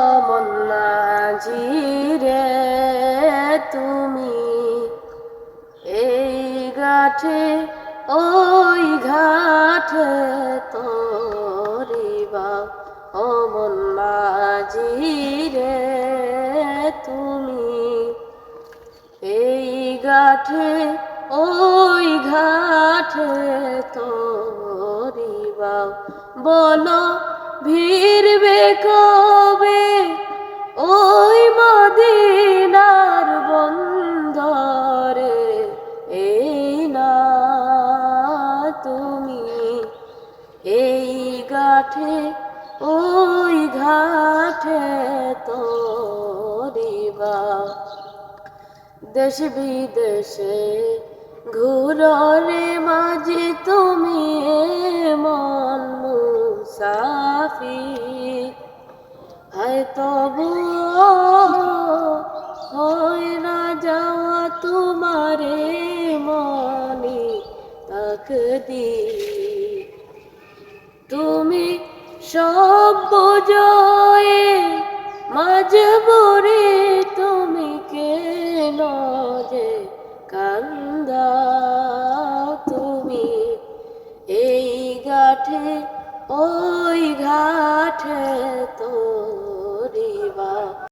অমন্নাজি রে তুমি। এই গাঠে ওই ঘাটে তরিবা। অমন মাঝি রে তুমি। এই গাঠে ওই ঘাটে তরিবা। বলো, ভিড়বে কবে ওই মদিনার বন্দরে, এই না তুমি এই গাঠে ওই ঘাটে তরিবা দেশ বিদেশে ঘুররে মাঝে, তুমি মন মুসাফি হয় তবু তাকদি তুমি সব বোঝয়ে মাজবরে তুমি কেন যে কান্দা তুমি? এই ঘাটে, ওই ঘাটে তোরিবা